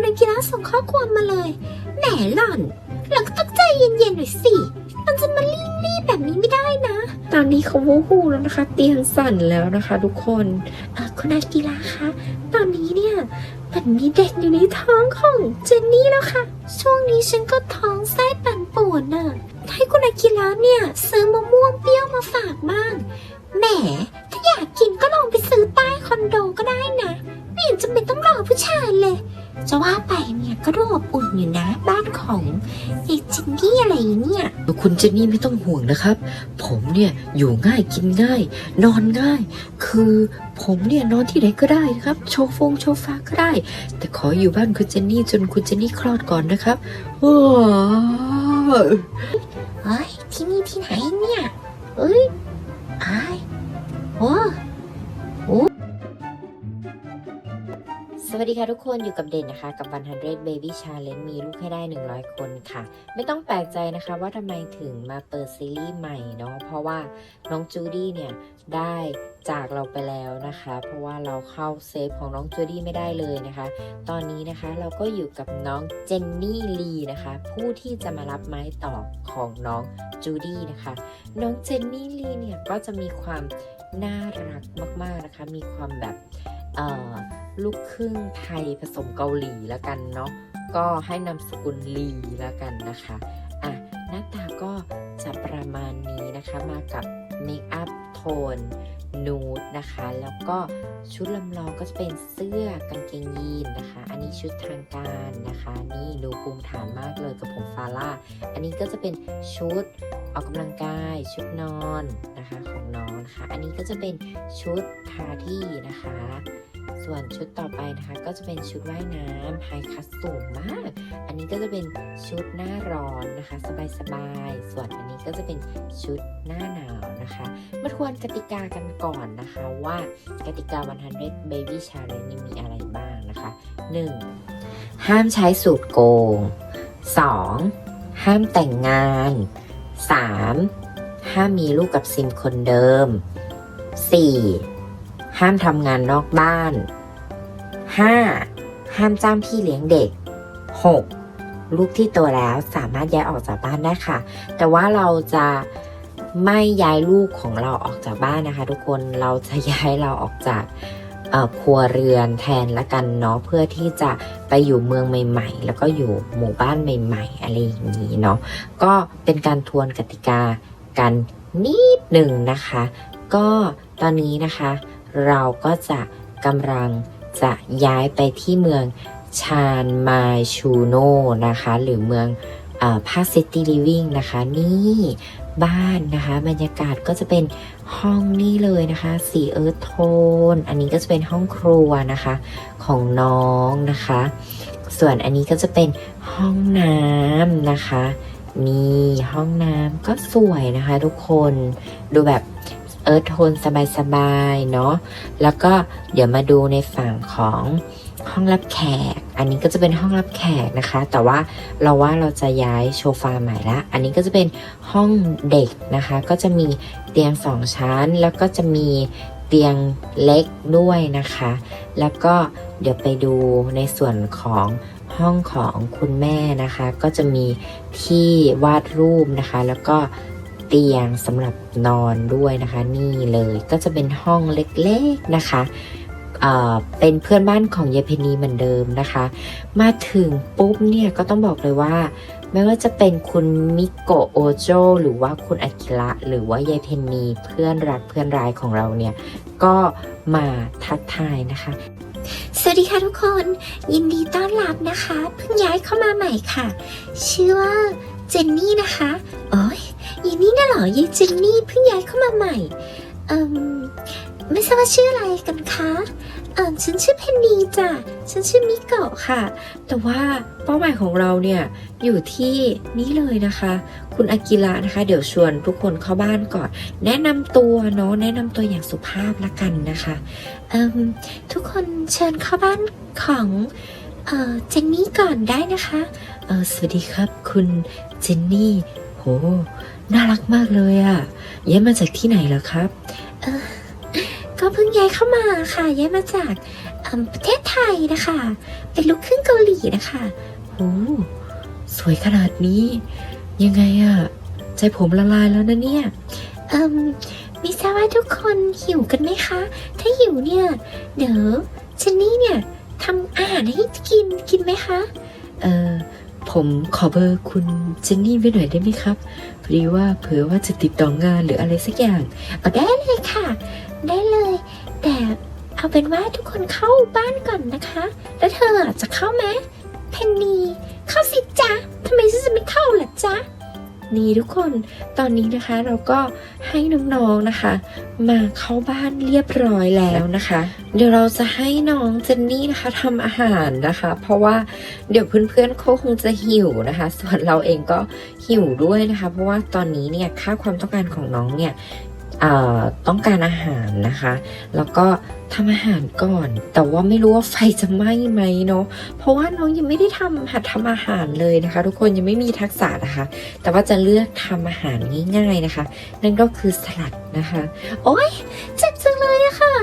คุณอากิระส่งข้อความมาเลย แหมหล่อน หล่อนก็ต้องใจเย็นๆหน่อยสิมันจะมารีบๆแบบนี้ไม่ได้นะ ตอนนี้เขาวูฮูแล้วนะคะ เตียงสั่นแล้วนะคะ ทุกคนเออคุณอากิระคะตอนนี้เนี่ยมันมีเด็กอยู่ในท้องของเจนนี่แล้วค่ะ ช่วงนี้ฉันก็ท้องไส้ปั่นป่วนน่ะให้คุณอากิระเนี่ยซื้อมะม่วงเปรี้ยวมาฝากบ้างแหมถ้าอยากกินก็ลองไปซื้อใต้คอนโดก็ได้นะ ไม่เห็นจำเป็นต้องรอผู้ชายเลย จะว่าไปเนี่ยก็ดูอบอุ่นอยู่นะ บ้านของไอ้จินนี่อะไรเนี่ยคุณเจนนี่ไม่ต้องห่วงนะครับ ผมเนี่ยอยู่ง่ายกินง่าย นอนง่าย คือผมเนี่ยนอนที่ไหนก็ได้นะครับ โชว์ฟงโชว์ฟ้าก็ได้ แต่ขออยู่บ้านคุณเจนนี่จนคุณเจนนี่คลอดก่อนนะครับว้าวเฮ้ยที่นี่ที่ไหนเนี่ยเอ้ย วัสดีค่ะทุกคนอยู่กับเด่นนะคะ กับ 100 Baby Challenge มีลูกให้ได้ 100 คนค่ะ ไม่ต้องแปลกใจนะคะว่าทำไมถึงมาเปิดซีรีส์ใหม่เนาะเพราะว่าน้องจูดี้เนี่ย ได้จากเราไปแล้วนะคะ เพราะว่าเราเข้าเซฟของน้องจูดี้ไม่ได้เลยนะคะ ตอนนี้นะคะเราก็อยู่กับน้องเจนนี่ลีนะคะ ผู้ที่จะมารับไม้ต่อของน้องจูดี้นะคะ น้องเจนนี่ลีเนี่ยก็จะมีความ น่ารักมาก ๆนะคะ มีความแบบลูกครึ่งไทยผสมเกาหลีแล้วกันเนาะก็ให้นามสกุลลีแล้วกันนะคะอะหน้าตาก็จะประมาณนี้นะคะมากับเมคอัพ โทนนูดนะคะ แล้วก็ชุดลำลองก็จะเป็นเสื้อกางเกงยีนนะคะ อันนี้ชุดทางการนะคะ นี่ดูภูมิฐานมากเลยกับผมฟาร่า อันนี้ก็จะเป็นชุดออกกำลังกาย ชุดนอนนะคะของน้องนะคะ อันนี้ก็จะเป็นชุดพาร์ตี้นะคะ ส่วนชุดต่อไปนะคะ ก็จะเป็นชุดว่ายน้ำไฮคัสสูงมาก อันนี้ก็จะเป็นชุดหน้าร้อนนะคะ สบายๆ ส่วนอันนี้ก็จะเป็นชุดหน้าหนาวนะคะมาทวนกติกากันก่อนนะคะว่ากติกา 100 Baby Challenge มีอะไรบ้างนะคะ 1. ห้ามใช้สูตรโกง 2. ห้ามแต่งงาน 3. ห้ามมีลูกกับซิมคนเดิม 4. ห้ามทำงานนอกบ้าน 5. ห้ามจ้างพี่เลี้ยงเด็ก 6. ลูกที่โตแล้วสามารถย้ายออกจากบ้านได้ค่ะ แต่ว่าเราจะไม่ย้ายลูกของเราออกจากบ้านนะคะ ทุกคนเราจะย้ายเราออกจากครัวเรือนแทนละกันเนาะเพื่อที่จะไปอยู่เมืองใหม่ ๆ แล้วก็อยู่หมู่บ้านใหม่ ๆ อะไรอย่างนี้เนาะก็เป็นการทวนกติกากันนิดหนึ่งนะคะ ก็ตอนนี้นะคะ เราก็จะกำลังจะย้ายไปที่เมืองชานมาชูโนนะคะ หรือเมืองพาซิตี้ลิวิ่งนะคะ นี่บ้านนะคะ บรรยากาศก็จะเป็นห้องนี่เลยนะคะ สีเอิร์ธโทน อันนี้ก็จะเป็นห้องครัวนะคะ ของน้องนะคะ ส่วนอันนี้ก็จะเป็นห้องน้ำนะคะนี่ห้องน้ำก็สวยนะคะทุกคนดูแบบ อิร์ธโทนสบายๆเนาะแล้วก็เดี๋ยวมาดูในฝั่งของห้องรับแขก อันนี้ก็จะเป็นห้องรับแขกนะคะ แต่ว่าเราว่าเราจะย้ายโซฟาใหม่ละ อันนี้ก็จะเป็นห้องเด็กนะคะ ก็จะมีเตียงสองชั้น แล้วก็จะมีเตียงเล็กด้วยนะคะ แล้วก็เดี๋ยวไปดูในส่วนของห้องของคุณแม่นะคะ ก็จะมีที่วาดรูปนะคะ แล้วก็ เตียงสำหรับนอนด้วยนะคะ นี่เลยก็จะเป็นห้องเล็กๆนะคะเเป็นเพื่อนบ้านของยายเพนีเหมือนเดิมนะคะ มาถึงปุ๊บเนี่ยก็ต้องบอกเลยว่า ไม่ว่าจะเป็นคุณมิโกโอโจหรือว่าคุณอากิระหรือว่ายายเพนนีเพื่อนรักเพื่อนร้ายของเราเนี่ย ก็มาทักทายนะคะ สวัสดีค่ะทุกคน ยินดีต้อนรับนะคะ เพิ่งย้ายเข้ามาใหม่ค่ะ ชื่อว่าเจนนี่นะคะ โอ้ย ยายนี่น่ะเหรอยายเจนนี่เพิ่งย้ายเข้ามาใหม่ เอ่มไม่ทราบว่าชื่ออะไรกันคะ เอ่อฉันชื่อเพนนีจ้ะ ฉันชื่อมิโกะค่ะ แต่ว่าเป้าหมายของเราเนี่ยอยู่ที่นี่เลยนะคะ คุณอากิระนะคะ เดี๋ยวชวนทุกคนเข้าบ้านก่อน แนะนำตัวเนาะแนะนำตัวอย่างสุภาพละกันนะคะเอ่มทุกคนเชิญเข้าบ้านของเอ่อเจนนี่ก่อนได้นะคะ เออสวัสดีครับ คุณเจนนี่ โห น่ารักมากเลยอะ่ะย้ายมาจากที่ไหนเหรอครับก็เพิ่งย้ายเข้ามาค่ะ ย้ายมาจากเอิ่มประเทศไทยนะคะ เป็นลูกครึ่งเกาหลีนะคะโอ้สวยขนาดนี้ ยังไงอะใจผมละลายแล้วนะเนี่ย เอิ่มไม่ทราบว่าทุกคนหิวกันไหมคะ ถ้าหิวเนี่ย เดี๋ยวเจนนี่เนี่ยทำอาหารให้กินกินไหมคะ เออผมขอเบอร์คุณเจนนี่ไว้หน่อยได้ไหมครับพอ ดีว่าเผื่อว่าจะติดต่องานหรืออะไรสักอย่างเอาได้เลยค่ะ ได้เลย แต่เอาเป็นว่าทุกคนเข้าบ้านก่อนนะคะ แล้วเธอจะเข้าไหมเพนนีเข้าสิจ๊ะทำไมฉันจะไม่เข้าล่ะจ๊ะ นี่ทุกคนตอนนี้นะคะเราก็ให้น้องๆนะคะ มาเข้าบ้านเรียบร้อยแล้วนะคะ เดี๋ยวเราจะให้น้องเจนนี่นะคะทำอาหารนะคะ เพราะว่าเดี๋ยวเพื่อนๆเขาคงจะหิวนะคะ ส่วนเราเองก็หิวด้วยนะคะ เพราะว่าตอนนี้เนี่ยค่าความต้องการของน้องเนี่ย ต้องการอาหารนะคะ แล้วก็ทำอาหารก่อน แต่ว่าไม่รู้ว่าไฟจะไหม้ไหมเนาะ เพราะว่าน้องยังไม่ได้ทำหัดทำอาหารเลยนะคะ ทุกคนยังไม่มีทักษะนะคะ แต่ว่าจะเลือกทำอาหารง่าย ๆนะคะ นั่นก็คือสลัดนะคะ โอ๊ยเจ็บจังเลยอะค่ะ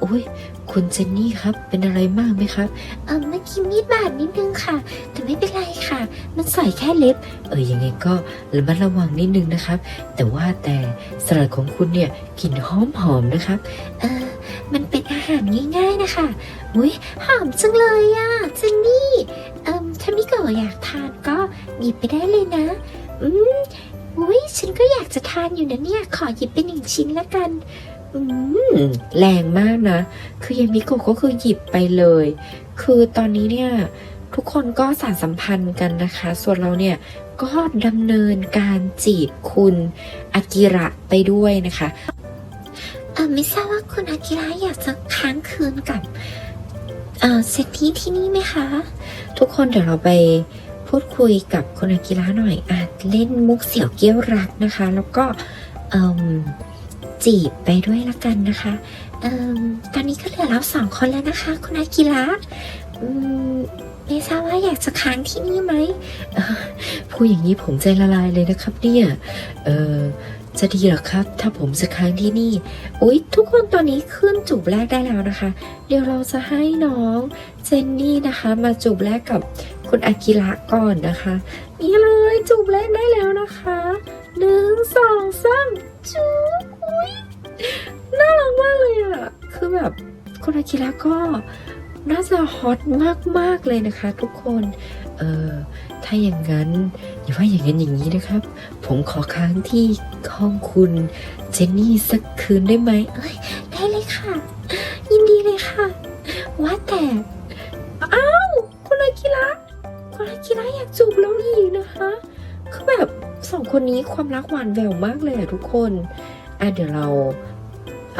โอ้ย คุณเจนนี่ครับ เป็นอะไรมากไหมครับเออเมื่อกี้มีดบาดนิดนึงค่ะ แต่ไม่เป็นไรค่ะ มันใส่แค่เล็บ เออยังไงก็ระมัดระวังนิดนึงนะครับ แต่ว่าแต่สลัดของคุณเนี่ยกลิ่นหอมๆนะครับ เออมันเป็นอาหารง่าย ๆนะคะอุ้ยหอมจังเลยอะเจนนี่เอิมถ้ามิโกะอยากทานก็หยิบไปได้เลยนะ อืมอุ้ยฉันก็อยากจะทานอยู่นะเนี่ย ขอหยิบไปหนึ่งชิ้นละกัน แรงมากนะ คือยามิโกะก็คือหยิบไปเลย คือตอนนี้เนี่ยทุกคนก็สานสัมพันธ์กันนะคะ ส่วนเราเนี่ยก็ดำเนินการจีบคุณอากิระไปด้วยนะคะเออไม่ทราบว่าคุณอากิระอยากจะค้างคืนกับเออเซตที่ที่นี่ไหมคะ ทุกคนเดี๋ยวเราไปพูดคุยกับคุณอากิระหน่อยอาจเล่นมุกเสี่ยวเกี้ยวรักนะคะ แล้วก็เอิ่ม จีบไปด้วยละกันนะคะเออตอนนี้ก็เหลือเราสองคนแล้วนะคะ คุณอากิระอืมไม่ทราบว่าอยากจะค้างที่นี่ไหมพูดอย่างนี้ผมใจละลายเลยนะครับ เนี่ย เออจะดีหรอครับ ถ้าผมจะค้างที่นี่อุ๊ย ทุกคนตอนนี้ขึ้นจูบแรกได้แล้วนะคะ เดี๋ยวเราจะให้น้องเจนนี่นะคะ มาจูบแรกกับคุณอากิระก่อนนะคะ นี่เลยจูบแรกได้แล้วนะคะหนึ่งสองสามจูบ น่ารักมากเลยอะคือแบบคุณอากิระก็น่าจะฮอตมากๆเลยนะคะทุกคน เออถ้าอย่างนั้นอย่าว่าอย่างนั้นอย่างนี้นะครับ ผมขอค้างที่ห้องคุณเจนนี่สักคืนได้ไหมเอ้ยได้เลยค่ะ ยินดีเลยค่ะ ว่าแต่อ้าวคุณอากิระคุณอากิระอยากจูบเราอีกนะคะคือแบบสองคนนี้ความรักหวานแหววมากเลยอะทุกคน อะเดี๋ยวเราเ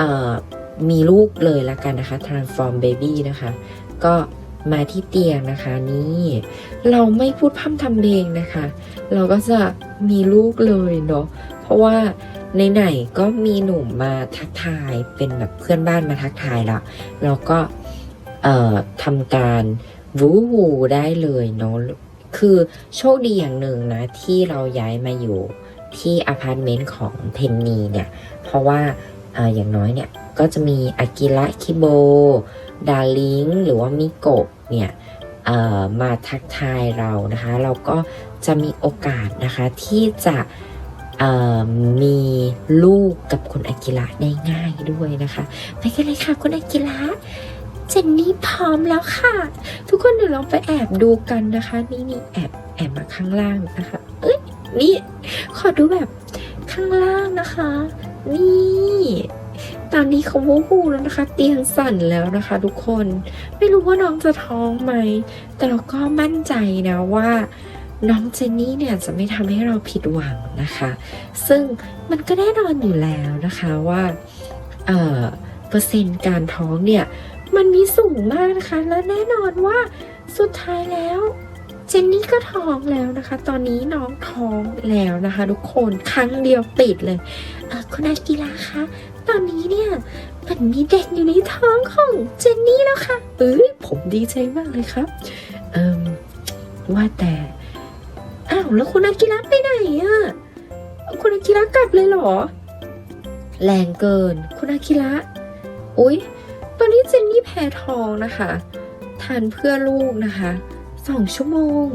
มีลูกเลยละกันนะคะ transform baby นะคะ ก็มาที่เตียงนะคะนี่เราไม่พูดพร่ำทำเพลงนะคะ เราก็จะมีลูกเลยเนาะเพราะว่าไหนๆก็มีหนุ่มมาทักทายเป็นแบบเพื่อนบ้านมาทักทายละเราก็เอ่อทำการวูวูได้เลยเนาะคือโชคดีอย่างหนึ่งนะที่เราย้ายมาอยู่ ที่อพาร์ตเมนต์ของเพนนีเนี่ย เพราะว่าออย่างน้อยเนี่ย ก็จะมีอากิระคิโบ ดาลิงหรือว่ามิโกะเนี่ยมาทักทายเรานะคะ เราก็จะมีโอกาสนะคะที่จะมีลูกกับคุณอากิระได้ง่ายด้วยนะคะ ไปกันเลยค่ะคุณอากิระเจนนี่พร้อมแล้วค่ะ ทุกคนเดี๋ยวเราไปแอบดูกันนะคะ นี่นี่แอบแอบมาข้างล่างนะคะ เอ้ยนี่ อดูแบบข้างล่างนะคะ นี่ตอนนี้เขาวูบูแล้วนะคะ เตียงสั่นแล้วนะคะ ทุกคน ไม่รู้ว่าน้องจะท้องไหม แต่เราก็มั่นใจนะว่าน้องเจนนี่เนี่ยจะไม่ทำให้เราผิดหวังนะคะ ซึ่งมันก็แน่นอนอยู่แล้วนะคะว่าเอ่อเปอร์เซ็นต์การท้องเนี่ย มันมีสูงมากนะคะ และแน่นอนว่าสุดท้ายแล้ว เจนนี่ก็ท้องแล้วนะคะ ตอนนี้น้องท้องแล้วนะคะ ทุกคนครั้งเดียวติดเลยเออคุณอากิระคะตอนนี้เนี่ยมันมีเด็กอยู่ในท้องของเจนนี่แล้วค่ะเอ้ยผมดีใจมากเลยครับเอิมว่าแต่อ้าวแล้วคุณอากิระไปไหนอะคุณอากิระกลับเลยเหรอ แรงเกิน คุณอาคิระอุ๊ย ตอนนี้เจนนี่แพ้ท้องนะคะทานเพื่อลูกนะคะ สองชั่วโมง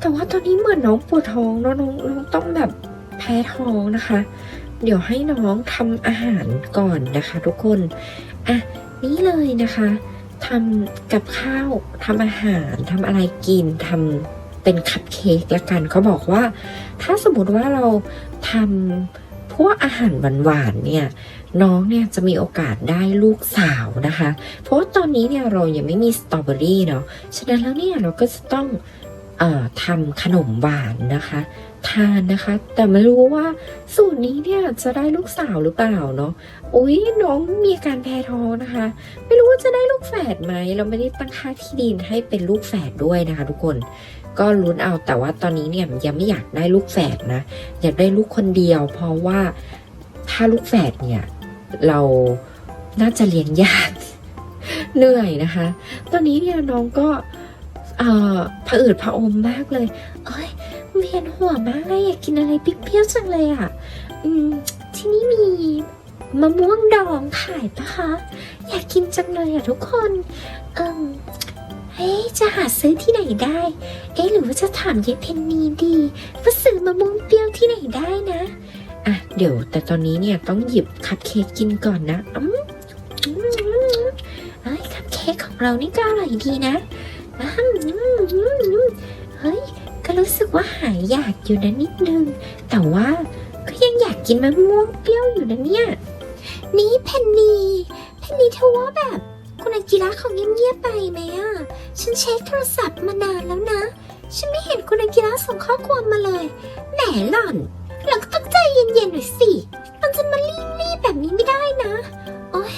แต่ว่าตอนนี้เหมือนน้องปวดท้องแล้วน้องน้องต้องแบบแพ้ท้องนะคะ เดี๋ยวให้น้องทำอาหารก่อนนะคะ ทุกคน อะนี่เลยนะคะทำกับข้าวทำอาหารทำอะไรกินทำเป็นคัพเค้กละกันเขาบอกว่า ถ้าสมมติว่าเราทำ พวกอาหารหวานๆเนี่ยน้องเนี่ยจะมีโอกาสได้ลูกสาวนะคะ เพราะว่าตอนนี้เนี่ยเรายังไม่มีสตรอเบอรี่เนาะฉะนั้นแล้วเนี่ยเราก็จะต้องอทำขนมหวานนะคะ ทานนะคะ แต่ไม่รู้ว่าสูตรนี้เนี่ยจะได้ลูกสาวหรือเปล่าเนาะอุ้ยน้องมีอาการแพ้ท้องนะคะ ไม่รู้ว่าจะได้ลูกแฝดไหมเราไม่ได้ตั้งค่าที่ดินให้เป็นลูกแฝดด้วยนะคะ ทุกคนก็ลุ้นเอาแต่ว่าตอนนี้เนี่ยยังไม่อยากได้ลูกแฝดนะอยากได้ลูกคนเดียว เพราะว่าถ้าลูกแฝดเนี่ยเราน่าจะเลี้ยงยากเหนื่อยนะคะ ตอนนี้เนี่ยน้องก็เอ่อผะอืดผะอมมากเลย เอ้ย เวียนหัวมากเลยอยากกินอะไรเปรี้ยวๆจังเลยอะ อืม ที่นี่มีมะม่วงดองขายปะคะ อยากกินจังเลยอะทุกคน เอิมเฮ้ยจะหาซื้อที่ไหนได้ เอ๊ะหรือว่าจะถามยายเพนนีดีว่าซื้อมะม่วงเปรี้ยวที่ไหนได้นะ อะ เดี๋ยว แต่ตอนนี้เนี่ยต้องหยิบคัพเค้กกินก่อนนะอืมเอ้ยคัพเค้กของเรานี่ก็อร่อยดีนะอืมเฮ้ย ก็รู้สึกว่าหายอยากอยู่นะนิดนึง แต่ว่าก็ยังอยากกินมะม่วงเปรี้ยวอยู่นะเนี่ย นี่เพนนีเพนนีเธอว่าแบบ คุณอากิระเขาเงียบๆไปไหมอะ ฉันเช็คโทรศัพท์มานานแล้วนะ ฉันไม่เห็นคุณอากิระส่งข้อความมาเลย แหนหล่อนเราก็ต้องใจเย็นๆหน่อยสิ มันจะมารีบๆแบบนี้ไม่ได้นะ โอ๊ย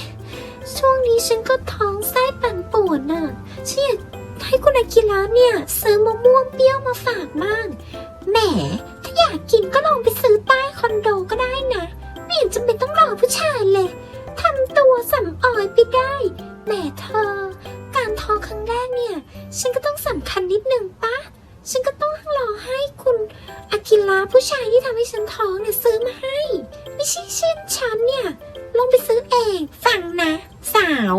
ช่วงนี้ฉันก็ท้องไส้ปั่นป่วนน่ะ ฉันอยาก ให้คุณอากิระเนี่ยซื้อมะม่วงเปรี้ยวมาฝากบ้างแหม ถ้าอยากกินก็ลองไปซื้อใต้คอนโดก็ได้นะ ไม่เห็นจำเป็นต้องรอผู้ชายเลยทำตัวสำออยไปได้แหมเธอ การท้องครั้งแรกเนี่ย ฉันก็ต้องสำคัญนิดนึงปะฉันก็ต้องรอให้คุณอากิระผู้ชายที่ทำให้ฉันท้องเนี่ยซื้อมาให้ ไม่ใช่เช่นฉันเนี่ยลงไปซื้อเอง ฟังนะ สาว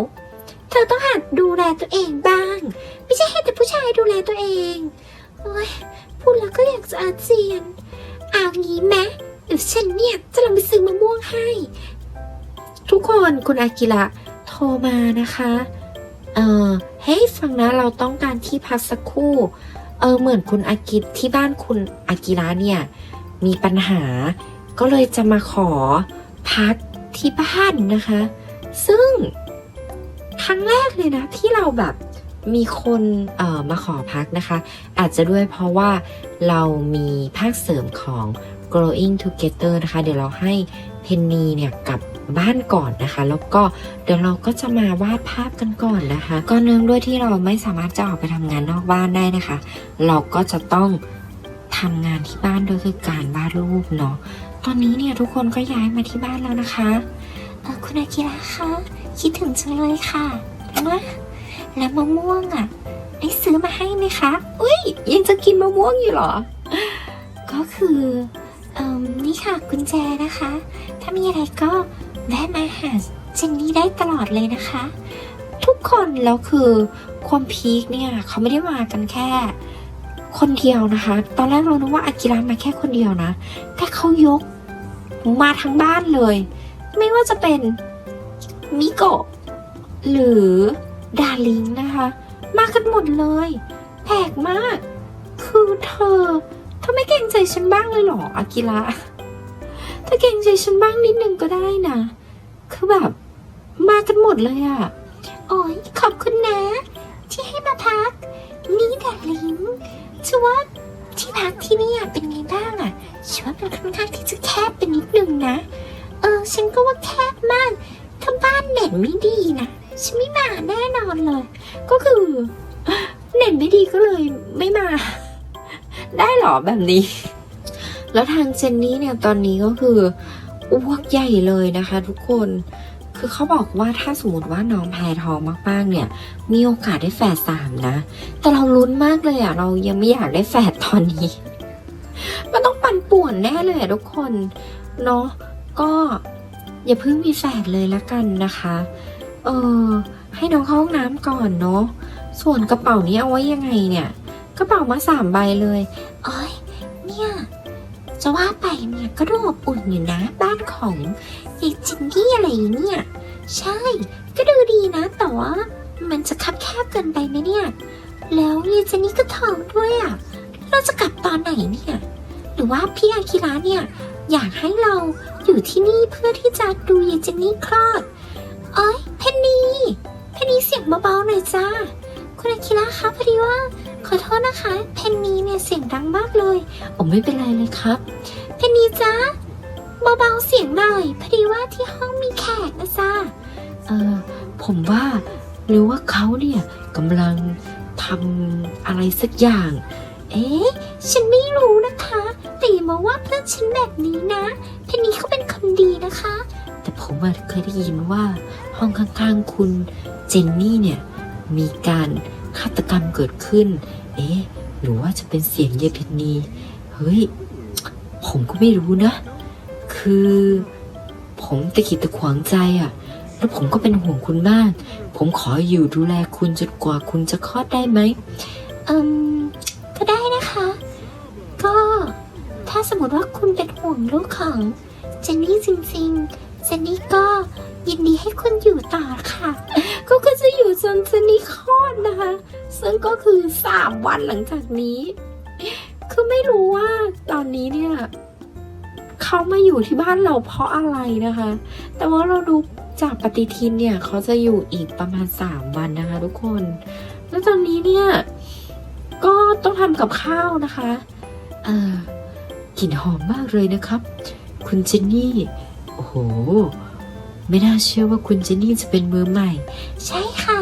เธอต้องหัดดูแลตัวเองบ้าง ผู้ชายดูแลตัวเองโอ้ยพูดแล้วก็อยากจะอาเจียนเอางี้ไหมเดี๋ยวฉันเนี่ยจะลองไปซื้อมะม่วงให้ ทุกคนคุณอากิระโทรมานะคะ เออเฮ้ยฟังนะเราต้องการที่พักสักครู่ เออเหมือนคุณอากิที่บ้านคุณอากิระเนี่ย มีปัญหา ก็เลยจะมาขอพักที่บ้านนะคะ ซึ่งครั้งแรกเลยนะที่เราแบบ มีคนมาขอพักนะคะ อาจจะด้วยเพราะว่าเรามีภาคเสริมของ growing together นะคะ เดี๋ยวเราให้เพนนีเนี่ยกับบ้านก่อนนะคะ แล้วก็เดี๋ยวเราก็จะมาวาดภาพกันก่อนนะคะ ก็เนื่องด้วยที่เราไม่สามารถจะออกไปทำงานนอกบ้านได้นะคะ เราก็จะต้องทำงานที่บ้านโดยคือการวาดรูปเนาะ ตอนนี้เนี่ยทุกคนก็ย้ายมาที่บ้านแล้วนะคะ คุณอากิระคะคิดถึงจังเลยค่ะนะ แล้วมะม่วงอะได้ซื้อมาให้ไหมคะอุ้ยยังจะกินมะม่วงอยู่เหรอ ก็คือเอ่มนี่ค่ะกุญแจนะคะ ถ้ามีอะไรก็แวะมาหาเจนนี่ได้ตลอดเลยนะคะ ทุกคนแล้วคือความพีคเนี่ยเขาไม่ได้มากันแค่ คนเดียวนะคะ ตอนแรกเรานึกว่าอากิระมาแค่คนเดียวนะ แต่เขายกมาทั้งบ้านเลย ไม่ว่าจะเป็นมิโกะหรือ ดาริงนะคะ มากันหมดเลยแปลกมาก คือเธอเธอไม่เกรงใจฉันบ้างเลยเหรออากิระถ้าเกรงใจฉันบ้างนิดนึงก็ได้นะ คือแบบมากันหมดเลยอะโอ้ยขอบคุณนะ ที่ให้มาพัก นี่ดาริงชื่อว่าที่พักที่นี่เป็นไงบ้างอะฉัว่ามันค่อนข้างที่จะแคบเป็นนิดนึงนะ เออฉันก็ว่าแคบมากถ้าบ้านเน็ตไม่ดีนะ ฉันไม่มาแน่นอนเลย ก็คือ เน็ตไม่ดีก็เลยไม่มา ได้เหรอแบบนี้ แล้วทางเจนนี่เนี่ยตอนนี้ก็คืออ้วกใหญ่เลยนะคะ ทุกคนคือเขาบอกว่าถ้าสมมติว่าน้องแพ้ท้องมากๆเนี่ย มีโอกาสได้แฝดสามนะ แต่เราลุ้นมากเลยอะเรายังไม่อยากได้แฝดตอนนี้ มันต้องปั่นป่วนแน่เลยอะทุกคนเนาะก็อย่าเพิ่งมีแฝดเลยละกันนะคะ เออ ให้น้องเข้าห้องน้ำก่อนเนาะ ส่วนกระเป๋านี้เอาไว้ยังไงเนี่ย กระเป๋ามาสามใบเลยโอ้ย เนี่ย จะว่าไปเนี่ยก็ดูอบอุ่นอยู่นะบ้านของยายจินนี่อะไรเนี่ย ใช่ ก็ดูดีนะแต่ว่ามันจะคับแคบเกินไปไหมเนี่ย แล้วยายจินนี่ก็ท้องด้วยอะ เราจะกลับตอนไหนเนี่ย หรือว่าพี่อาคิระเนี่ย อยากให้เราอยู่ที่นี่เพื่อที่จะดูยายจินนี่คลอด เอ้ยเพนนีเพนนีเสียงเบาๆหน่อยจ้า คุณอาคิระคะพอดีว่า ขอโทษนะคะ เพนนีเนี่ยเสียงดังมากเลยโอ้ไม่เป็นไรเลยครับ เพนนีจ้าเบาๆเสียงหน่อยพอดีว่าที่ห้องมีแขกนะจ้าเออผมว่าหรือว่าเขาเนี่ยกำลังทำอะไรสักอย่าง เอ๊ะฉันไม่รู้นะคะแต่อย่ามาว่าเพื่อนฉันแบบนี้นะเพนนีเขาเป็นคนดีนะคะ แต่ผมเคยได้ยินว่า ห้องข้างๆ คุณเจนนี่เนี่ยมีการฆาตกรรมเกิดขึ้น เอ๊ะหรือว่าจะเป็นเสียงเยเพนนีเฮ้ย ผมก็ไม่รู้นะ คือ ผมตะขิดตะขวางใจอะแล้วผมก็เป็นห่วงคุณมาก ผมขออยู่ดูแลคุณจนกว่าคุณจะคลอดได้ไหมอืมก็ได้นะคะ ก็ ถ้าสมมติว่าคุณเป็นห่วงลูกของเจนนี่จริงๆ เจนนี่ก็ยินดีให้คุณอยู่ต่อค่ะ ก็ก็จะอยู่จนเจนนี่คลอดนะคะ ซึ่งก็คือสามวันหลังจากนี้ คือไม่รู้ว่าตอนนี้เนี่ยเขามาอยู่ที่บ้านเราเพราะอะไรนะคะ แต่ว่าเราดูจากปฏิทินเนี่ยเขาจะอยู่อีกประมาณสามวันนะคะ ทุกคน แล้วตอนนี้เนี่ยก็ต้องทำกับข้าวนะคะ เออกลิ่นหอมมากเลยนะครับ คุณเจนนี่ ไม่น่าเชื่อว่าคุณเจนนี่จะเป็นมือใหม่ ใช่ค่ะ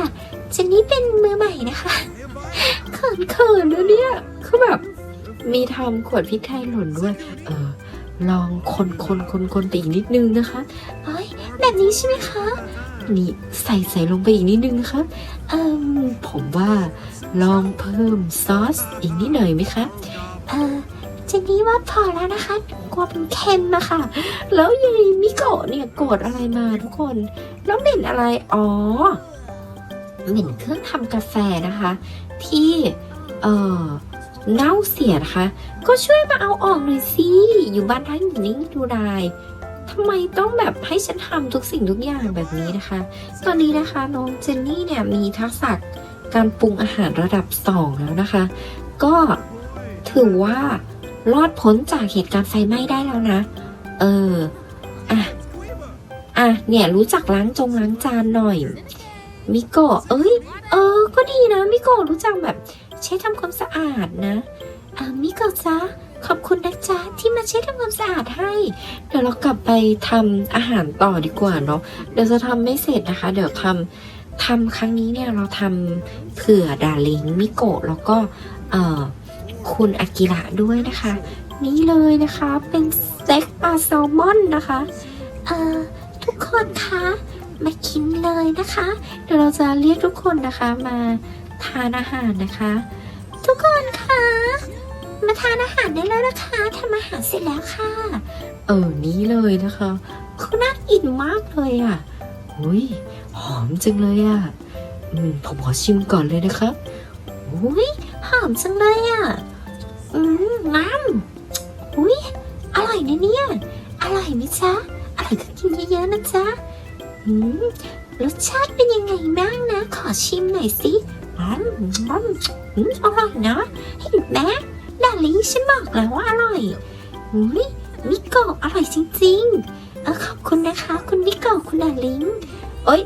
เจนนี่เป็นมือใหม่นะคะเขินเขินแล้วเนี่ยคือแบบ มีทำขวดพริกไทยหล่นด้วย เออ ลองคนคนคนคนไปอีกนิดนึงนะคะเอ้ยแบบนี้ใช่ไหมคะ นี่ใส่ใส่ลงไปอีกนิดนึงนะคะเอ่มผมว่าลองเพิ่มซอสอีกนิดหน่อยไหมคะ เออ จนนี่ว่าพอแล้วนะคะกลัวเป็นเค็มอะค่ะ แล้วยายมิโกะเนี่ยโกรธอะไรมาทุกคน แล้วเหม็นอะไร อ๋อ เหม็นเครื่องทำกาแฟนะคะ ที่ เอ่อเน่าเสียนะคะ ก็ช่วยมาเอาออกหน่อยสิ อยู่บ้านท่านอยู่นี่ดูได้ทำไมต้องแบบให้ฉันทำทุกสิ่งทุกอย่างแบบนี้นะคะ ตอนนี้นะคะน้องเจนนี่เนี่ยมีทักษะการปรุงอาหารระดับสองแล้วนะคะ ก็ถือว่า รอดพ้นจากเหตุการณ์ไฟไหม้ได้แล้วนะ เออ อะ อะ เนี่ยรู้จักล้างจงล้างจานหน่อย มิโกะ เอ้ย เออ ก็ดีนะ มิโกะรู้จักแบบใช้ทำความสะอาดนะ อ่ามิโกะจ๊ะขอบคุณนะจ๊ะที่มาช่วยทำความสะอาดให้ เดี๋ยวเรากลับไปทำอาหารต่อดีกว่าเนาะ เดี๋ยวจะทำไม่เสร็จนะคะ เดี๋ยวทำทำครั้งนี้เนี่ยเราทำเผื่อดาริงมิโกะแล้วก็เอ่อ คุณอากิระด้วยนะคะ นี่เลยนะคะเป็นสเต็กปลาแซลมอนนะคะเอ่อทุกคนคะมากินเลยนะคะ เดี๋ยวเราจะเรียกทุกคนนะคะมาทานอาหารนะคะ ทุกคนคะมาทานอาหารได้แล้วนะคะทำอาหารเสร็จแล้วค่ะ เออนี้เลยนะคะเขาน่ากินมากเลยอะหุยหอมจังเลยอะผมขอชิมก่อนเลยนะคะอุ้ยหอมจังเลยอะ อืมน้ำอุ้ยอร่อยนะเนี่ย อร่อยไหมจ๊ะ อร่อยก็กินเยอะๆนะจ๊ะอืมรสชาติเป็นยังไงบ้างนะ ขอชิมหน่อยสิอืมอืมอืมอร่อยนะเห็นไหมดาลิงฉันบอกแล้วว่าอร่อยอุ้ยมิโกะอร่อยจริงๆเออขอบคุณนะคะ คุณมิโกะคุณดาลิงเอ้ย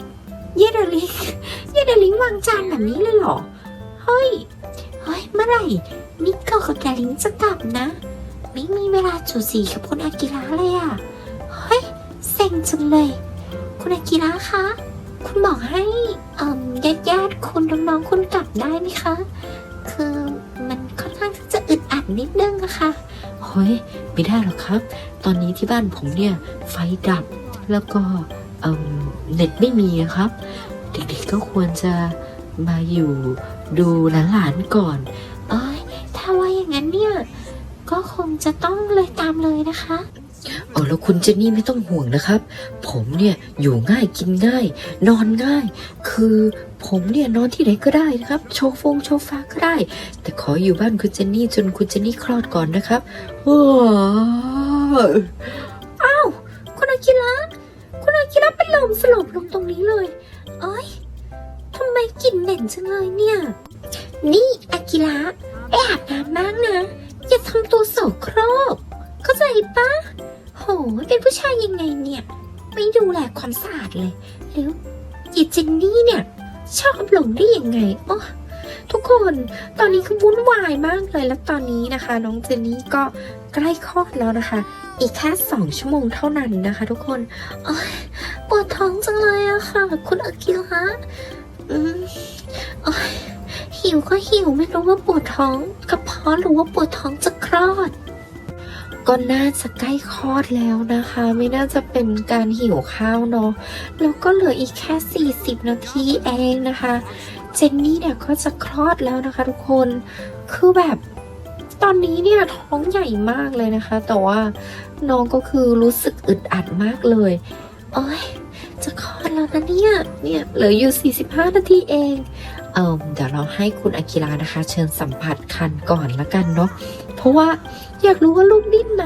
เยดาลิงเยดาลิงวางจานแบบนี้เลยเหรอ เฮ้ย เมื่อไหร่มิโกะกับดาริงจะกลับนะ ไม่มีเวลาจูจีกับคุณอากิระเลยอะเฮ้ยเซ็งจังเลย คุณอากิระคะ คุณบอกให้เอ่มญาติญาติคุณน้องๆคุณกลับได้ไหมคะ คือมันค่อนข้างจะอึดอัดนิดนึงอะค่ะเฮ้ยไม่ได้หรอกครับ ตอนนี้ที่บ้านผมเนี่ยไฟดับแล้วก็เอ่มเน็ตไม่มีอะครับ เด็กๆก็ควรจะมาอยู่ ดูหลานๆก่อน เอ้ย ถ้าว่าอย่างนั้นเนี่ย ก็คงจะต้องเลยตามเลยนะคะโเออแล้วคุณเจนนี่ไม่ต้องห่วงนะครับ ผมเนี่ยอยู่ง่ายกินง่าย นอนง่าย คือผมเนี่ยนอนที่ไหนก็ได้นะครับ โชว์ฟงโชว์ฟ้าก็ได้ แต่ขออยู่บ้านคุณเจนนี่จนคุณเจนนี่คลอดก่อนนะครับว้าวอ้าวคุณอากิระคุณอากิระเป็นลมสลบลงตรงนี้เลย เอ้ย ทำไมกลิ่นเหม็นจังเลยเนี่ย นี่อากิระไปอาบน้ำบ้างนะ อย่าทำตัวโสโครก เข้าใจปะโห เป็นผู้ชายยังไงเนี่ย ไม่ดูแลความสะอาดเลย แล้วยีเจนนี่เนี่ย ชอบหลงได้ยังไงโอ้ทุกคนตอนนี้คือวุ่นวายมากเลยแล้วตอนนี้นะคะ น้องเจนนี่ก็ใกล้คลอดแล้วนะคะ อีกแค่สองชั่วโมงเท่านั้นนะคะ ทุกคนปวดท้องจังเลยอะค่ะ คุณอากิระ อืมโอ้ยหิวก็หิวไม่รู้ว่าปวดท้องกระเพาะหรือว่าปวดท้องจะคลอด ก็น่าจะใกล้คลอดแล้วนะคะ ไม่น่าจะเป็นการหิวข้าวเนาะแล้วก็เหลืออีกแค่ 40 นาทีเองนะคะ เจนนี่เนี่ยก็จะคลอดแล้วนะคะ ทุกคนคือแบบตอนนี้เนี่ยท้องใหญ่มากเลยนะคะ แต่ว่าน้องก็คือรู้สึกอึดอัดมากเลยโอ้ย จะคลอดแล้วนะเนี่ย เนี่ยเหลืออยู่ 45 นาทีเอง เอ่อเดี๋ยวเราให้คุณอากิระนะคะ เชิญสัมผัสคันก่อนละกันเนาะ เพราะว่าอยากรู้ว่าลูกดิ้นไหม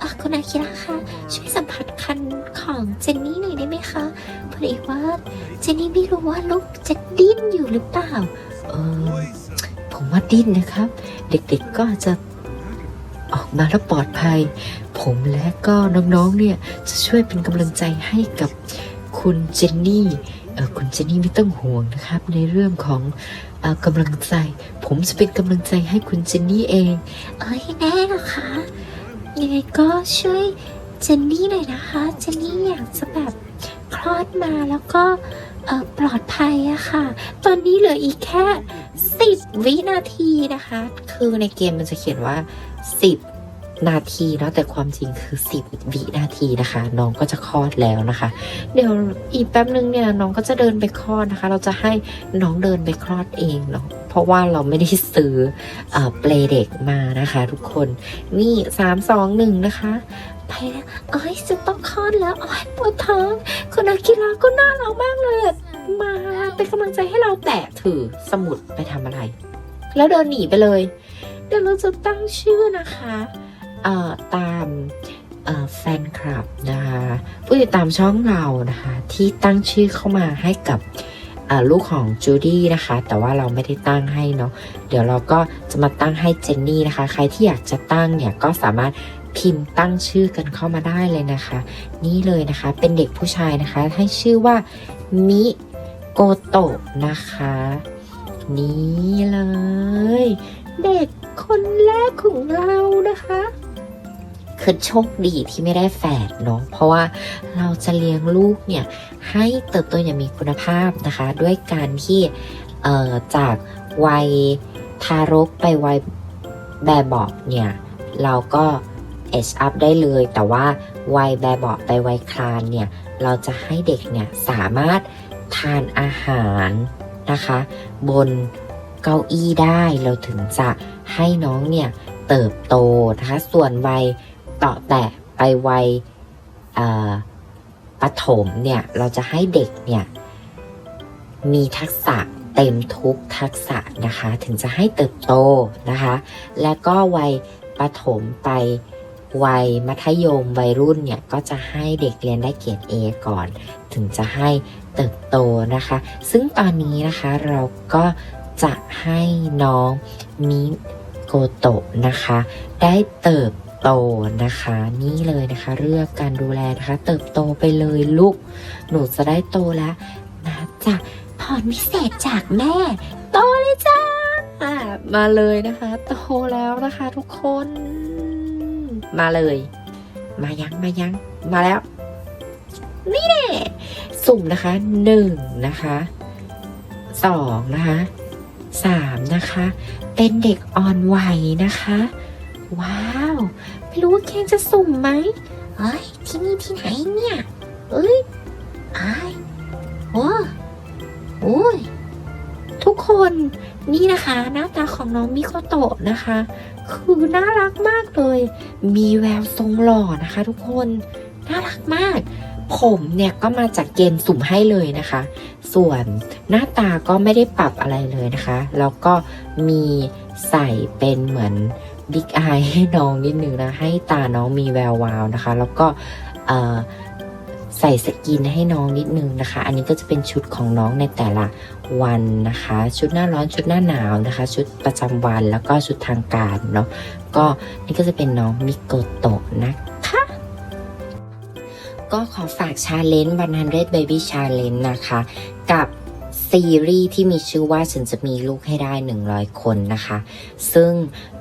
อะคุณอาคิระคะช่วยสัมผัสคันของเจนนี่หน่อยได้ไหมคะพอดีว่าเจนนี่ไม่รู้ว่าลูกจะดิ้นอยู่หรือเปล่า เออผมว่าดิ้นนะครับ เด็กๆก็จจะออกมาแล้วปลอดภัย ผมและก็น้องๆเนี่ยจะช่วยเป็นกำลังใจให้กับ คุณเจนนี่เออคุณเจนนี่ไม่ต้องห่วงนะครับ ในเรื่องของอกำลังใจ ผมจะเป็นกำลังใจให้คุณเจนนี่เอง เอ้ยแน่หรอคะยังไงก็ช่วยเจนนี่หน่อยนะคะ เจนนี่อยากจะแบบคลอดมาแล้วก็เออปลอดภัยอะค่ะ ตอนนี้เหลืออีกแค่สิบวินาทีนะคะ คือในเกมมันจะเขียนว่า 10 นาทีเนาะแต่ความจริงคือ 10 วินาทีนะคะ น้องก็จะคลอดแล้วนะคะ เดี๋ยวอีกแป๊บนึงเนี่ยน้องก็จะเดินไปคลอดนะคะ เราจะให้น้องเดินไปคลอดเองเนาะเพราะว่าเราไม่ได้ซื้อเออเปลเด็กมานะคะ ทุกคนนี่สามสองหนึ่งนะคะไปแล้วอ้ยจะต้องคลอดแล้วโอ้ยปวดท้องคุณอากิระก็น่ารักมากเลยมาเป็นกำลังใจให้เราแต่ถือสมุดไปทำอะไร แล้วเดินหนีไปเลย เดี๋ยวเราจะตั้งชื่อนะคะ ตามแฟนคลับนะคะผู้ติดตามช่องเรานะคะที่ตั้งชื่อเข้ามาให้กับลูกของจูดี้นะคะ แต่ว่าเราไม่ได้ตั้งให้เนาะเดี๋ยวเราก็จะมาตั้งให้เจนนี่นะคะ ใครที่อยากจะตั้งเนี่ยก็สามารถพิมพ์ตั้งชื่อกันเข้ามาได้เลยนะคะ นี่เลยนะคะเป็นเด็กผู้ชายนะคะ ให้ชื่อว่ามิโกโตะนะคะ นี่เลย เด็กคนแรกของเรานะคะ คือโชคดีที่ไม่ได้แฝดเนาะเพราะว่าเราจะเลี้ยงลูกเนี่ยให้เติบโตอย่างมีคุณภาพนะคะ ด้วยการที่เอ่อจากวัยทารกไปวัยแบบบาะเนี่ยเราก็เอชอัพได้เลย แต่ว่าวัยแบบบาะไปวัยคลานเนี่ยเราจะให้เด็กเนี่ยสามารถทานอาหารนะคะ บนเก้าอี้ได้เราถึงจะให้น้องเนี่ยเติบโตนะคะส่วนวัย ต่อแต่ไปวัยปฐมเนี่ยเราจะให้เด็กเนี่ยมีทักษะเต็มทุกทักษะนะคะ ถึงจะให้เติบโตนะคะ แล้วก็วัยปฐมไปวัยมัธยมวัยรุ่นเนี่ยก็จะให้เด็กเรียนได้เกรด A ก่อน ถึงจะให้เติบโตนะคะ ซึ่งตอนนี้นะคะเราก็จะให้น้องมิโกโตะนะคะ ได้เติบ โตนะคะ นี่เลยนะคะเรื่องการดูแลนะคะ เติบโตไปเลยลูก หนูจะได้โตแล้วนะจ๊ะพรพิเศษจากแม่ โตเลยจ้ามาเลยนะคะ โตแล้วนะคะ ทุกคน มาเลย มายังมายัง มาแล้ว นี่แน่สุ่มนะคะหนึ่งนะคะสองนะคะสามนะคะ เป็นเด็กอ่อนวัยนะคะ ว้าว ไม่รู้ว่าแกงจะสุ่มไหมเอ้ย ที่นี่ที่ไหนเนี่ย เอ้ยอายโอ้โอ้ย ทุกคนนี่นะคะหน้าตาของน้องมิโคโตะนะคะ คือน่ารักมากเลย มีแววทรงหล่อนะคะ ทุกคน น่ารักมาก ผมเนี่ยก็มาจากเกณฑ์สุ่มให้เลยนะคะ ส่วนหน้าตาก็ไม่ได้ปรับอะไรเลยนะคะ แล้วก็มีใส่เป็นเหมือน บิ๊กอายให้น้องนิดนึงนะ ให้ตาน้องมีแวววาวนะคะ แล้วก็ใส่สกินให้น้องนิดนึงนะคะ อันนี้ก็จะเป็นชุดของน้องในแต่ละวันนะคะ ชุดหน้าร้อนชุดหน้าหนาวนะคะ ชุดประจำวันแล้วก็ชุดทางการเนาะก็นี่ก็จะเป็นน้องมิโกโตะนะคะ ก็ขอฝากชาเลนจ์วันนันเรดเบบี้ชาเลนจ์นะคะ กับ ซีรีส์ที่มีชื่อว่าฉันจะมีลูกให้ได้ 100 คนนะคะ ซึ่ง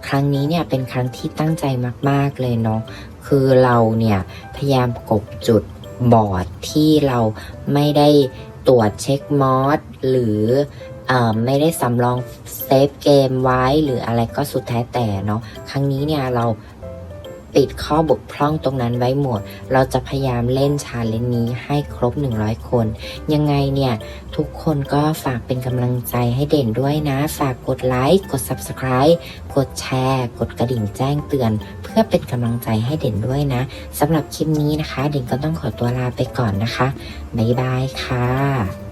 ครั้งนี้เนี่ยเป็นครั้งที่ตั้งใจมาก ๆ เลยเนาะ คือเราเนี่ยพยายามกบจุดบอดที่เราไม่ได้ตรวจเช็คมอสหรือเออไม่ได้สำรองเซฟเกมไว้หรืออะไรก็สุดแท้แต่เนาะ ครั้งนี้เนี่ยเรา ปิดข้อบกพร่องตรงนั้นไว้หมด เราจะพยายามเล่นชาเลนจ์นี้ให้ครบ 100 คน ยังไงเนี่ย ทุกคนก็ฝากเป็นกำลังใจให้เด่นด้วยนะ ฝากกดไลค์ กด Subscribe กดแชร์ กดกระดิ่งแจ้งเตือน เพื่อเป็นกำลังใจให้เด่นด้วยนะสำหรับคลิปนี้นะคะ เด่นก็ต้องขอตัวลาไปก่อนนะคะ บ๊ายบายค่ะ